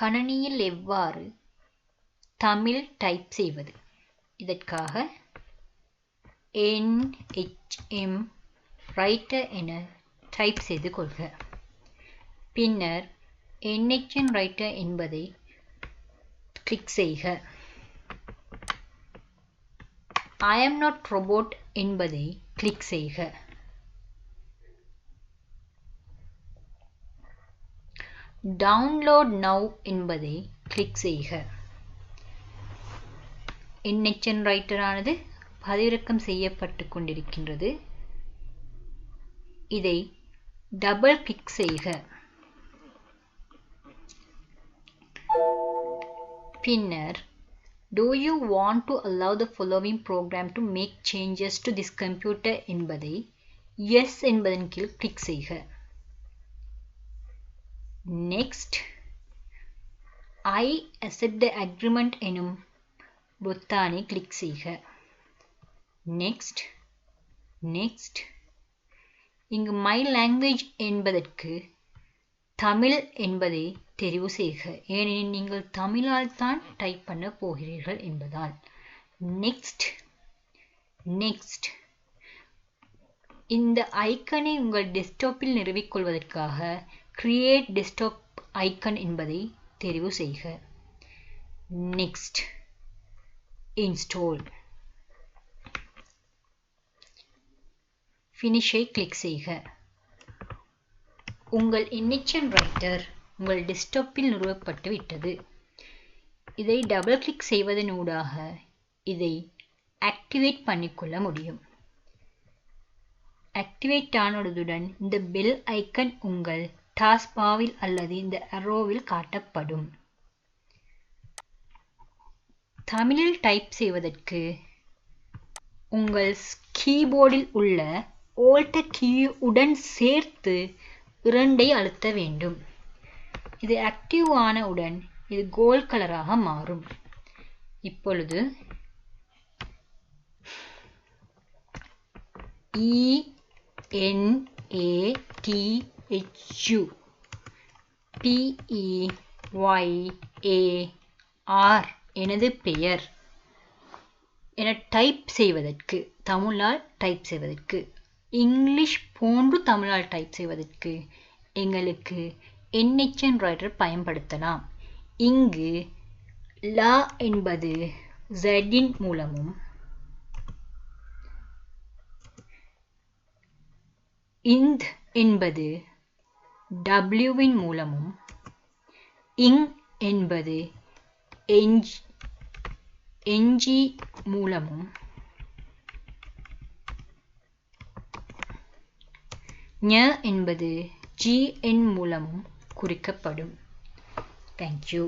கணனியில் எவ்வாறு தமிழ் டைப் செய்வது? இதற்காக என்ஹெச்எம் ரைட்டர் என டைப் செய்து கொள்க. பின்னர் என்ஹெச்எம் ரைட்டர் என்பதை கிளிக் செய்க. ஐ எம் நாட் ரோபோட் என்பதை கிளிக் செய்க. டவுன்லோட் நவ் என்பதை கிளிக் செய்க. என்ஹெச்என் ரைட்டரானது பதிவிறக்கம் செய்யப்பட்டு கொண்டிருக்கின்றது. இதை டபுள் கிளிக் செய்க. பின்னர் do you want to allow the following program to make changes to this computer என்பதை எஸ் என்பதன் கீழ் கிளிக் செய்க. Next I accept the agreement எனும் பொத்தானை கிளிக் செய்க. நெக்ஸ்ட் நெக்ஸ்ட் இங்கு மை லாங்குவேஜ் என்பதற்கு தமிழ் என்பதை தெரிவு செய்க. ஏனெனில் நீங்கள் தமிழால் தான் டைப் பண்ண போகிறீர்கள் என்பதால். நெக்ஸ்ட் நெக்ஸ்ட் இந்த ஐக்கனை உங்கள் டெஸ்க்டாப்பில் நிறுவிக்கொள்வதற்காக கிரியேட் டெஸ்க்டாப் ஐக்கன் என்பதை தெரிவு செய்க. நெக்ஸ்ட் இன்ஸ்டால் ஃபினிஷை கிளிக் செய்க. உங்கள் இன்னிச்சன் ரைட்டர் உங்கள் டெஸ்க்டாப்பில் நிறுவப்பட்டு விட்டது. இதை டபுள் கிளிக் செய்வதனூடாக இதை ஆக்டிவேட் பண்ணிக்கொள்ள முடியும். ஆக்டிவேட் ஆனதுடன் இந்த பெல் ஐக்கன் உங்கள் டாஸ்பாவில் அல்லது இந்த அரோவில் காட்டப்படும். தமிழில் டைப் செய்வதற்கு உங்கள் கீபோர்டில் உள்ள ஓல்ட கீ உடன் சேர்த்து இரண்டை அழுத்த வேண்டும். இது ஆக்டிவ் ஆனவுடன் இது கோல்ட் கலராக மாறும். இப்பொழுது E N P E Y A R எனது பெயர். என டைப் செய்வதற்கு தமிழால் டைப் செய்வதற்கு இங்கிலீஷ் போன்று தமிழால் டைப் செய்வதற்கு எங்களுக்கு என்ஹெச்என் ரைடர் பயன்படுத்தலாம். இங்கு லா என்பது ஜெடின் மூலமும் இந்த் என்பது டபிள்யூவின் மூலமும் இங் என்பது எஞ்சி என்ஜி மூலமும் ஞ என்பது ஜிஎன் மூலமும் குறிக்கப்படும். தேங்க்யூ